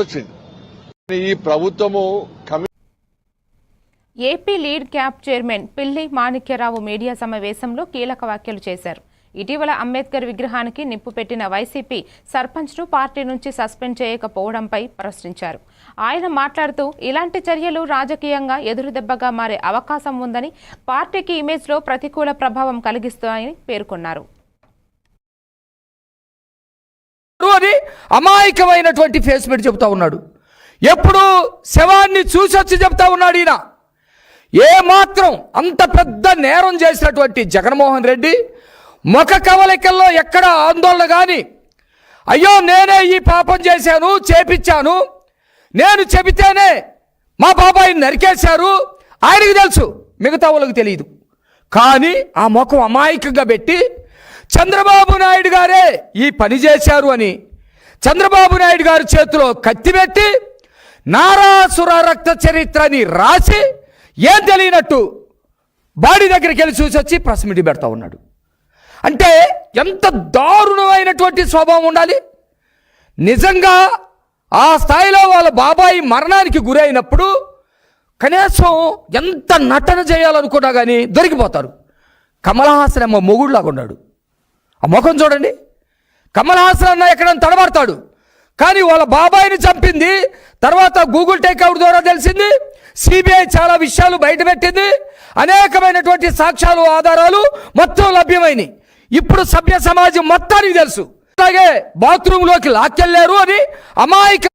వచ్చింది ఈ ప్రభుత్వము ఏపీ లీడ్ క్యాప్ చైర్మన్ పిల్లి మాణిక్యరావు మీడియా సమావేశంలో కీలక వ్యాఖ్యలు చేశారు. ఇటీవల అంబేద్కర్ విగ్రహానికి నిప్పు పెట్టిన వైసీపీ సర్పంచ్ను పార్టీ నుంచి సస్పెండ్ చేయకపోవడంపై ప్రశ్నించారు. ఆయన మాట్లాడుతూ ఇలాంటి చర్యలు రాజకీయంగా ఎదురుదెబ్బగా మారే అవకాశం ఉందని పార్టీకి ఇమేజ్లో ప్రతికూల ప్రభావం కలిగిస్తాయని పేర్కొన్నారు. అని అమాయకమైనటువంటి ఫేస్ పెట్టి చెప్తా ఉన్నాడు. ఎప్పుడు శవాన్ని చూసి వచ్చి చెప్తా ఉన్నాడు ఈయన. ఏ మాత్రం అంత పెద్ద నేరం చేసినటువంటి జగన్మోహన్ రెడ్డి ముఖ కవలికల్లో ఎక్కడ ఆందోళన కానీ అయ్యో నేనే ఈ పాపం చేశాను చేపించాను నేను చెబితేనే మా బాబాయిని నరికేశారు ఆయనకు తెలుసు మిగతా వాళ్ళకి తెలియదు కానీ ఆ ముఖం అమాయకంగా పెట్టి చంద్రబాబు నాయుడు గారే ఈ పని చేశారు అని చంద్రబాబు నాయుడు గారి చేతిలో కత్తిపెట్టి నారాసుర రక్త చరిత్రని రాసి ఏం తెలియనట్టు బాడీ దగ్గరికి వెళ్ళి చూసి వచ్చి ప్రెస్ మీటింగ్ పెడతా ఉన్నాడు. అంటే ఎంత దారుణమైనటువంటి స్వభావం ఉండాలి. నిజంగా ఆ స్థాయిలో వాళ్ళ బాబాయి మరణానికి గురైనప్పుడు కనీసం ఎంత నటన చేయాలనుకున్నా కానీ దొరికిపోతారు. కమలహాసన్ అమ్మ మొగుడులాగా ఉన్నాడు. ఆ ముఖం చూడండి. కమల్ హాసన్ అన్న ఎక్కడ తడబడతాడు. కానీ వాళ్ళ బాబాయిని చంపింది తర్వాత గూగుల్ టేక్అవుట్ ద్వారా తెలిసింది సిబిఐ చాలా విషయాలు బయటపెట్టింది అనేకమైనటువంటి సాక్ష్యాలు ఆధారాలు మొత్తం లభ్యమైనవి ఇప్పుడు సభ్య సమాజం మొత్తానికి తెలుసు. అలాగే బాత్రూంలోకి లాక్కెళ్ళారు అని అమాయక